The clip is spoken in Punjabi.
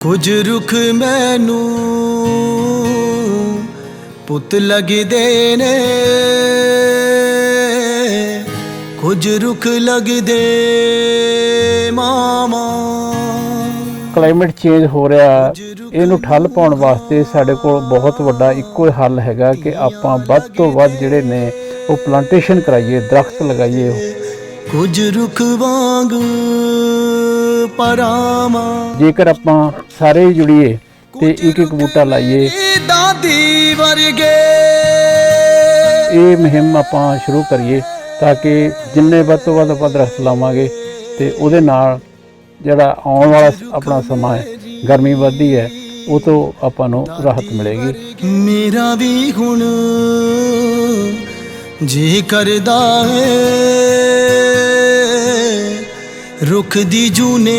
ਕੁਝ ਰੁਖ ਮੈਨੂੰ ਪੁੱਤ ਲੱਗਦੇ ਨੇ। ਕੁਝ ਰੁਖ ਲੱਗਦੇ ਮਾਮਾ ਕਲਾਈਮੇਟ ਚੇਂਜ ਹੋ ਰਿਹਾ। ਇਹਨੂੰ ਠੱਲ ਪਾਉਣ ਵਾਸਤੇ ਸਾਡੇ ਕੋਲ ਬਹੁਤ ਵੱਡਾ ਇੱਕੋ ਹੀ ਹੱਲ ਹੈਗਾ ਕਿ ਆਪਾਂ ਵੱਧ ਤੋਂ ਵੱਧ ਜਿਹੜੇ ਨੇ ਉਹ ਪਲਾਂਟੇਸ਼ਨ ਕਰਾਈਏ ਦਰਖਤ ਲਗਾਈਏ। ਕੁਝ ਰੁਖ ਵਾਂਗ ਜੇਕਰ ਆਪਾਂ ਸਾਰੇ ਹੀ ਜੁੜੀਏ ਤੇ ਇੱਕ ਇੱਕ ਬੂਟਾ ਲਾਈਏ। ਦਾਦੀ ਵਰਗੇ। ਇਹ ਮੁਹਿੰਮ ਆਪਾਂ ਸ਼ੁਰੂ ਕਰੀਏ ਤਾਂ ਕਿ ਜਿੰਨੇ ਵੱਧ ਤੋਂ ਵੱਧ ਆਪਾਂ ਦਰਖਤ ਲਾਵਾਂਗੇ ਤੇ ਉਹਦੇ ਨਾਲ ਜਿਹੜਾ ਆਉਣ ਵਾਲਾ ਆਪਣਾ ਸਮਾਂ ਹੈ ਗਰਮੀ ਵੱਧਦੀ ਹੈ ਉਹ ਤੋਂ ਆਪਾਂ ਨੂੰ ਰਾਹਤ ਮਿਲੇਗੀ। ਮੇਰਾ ਵੀ ਹੁਣ ਜੀ ਕਰਦਾ ਹੈ। ਰੁੱਖ ਦੀ ਜੂਨੇ।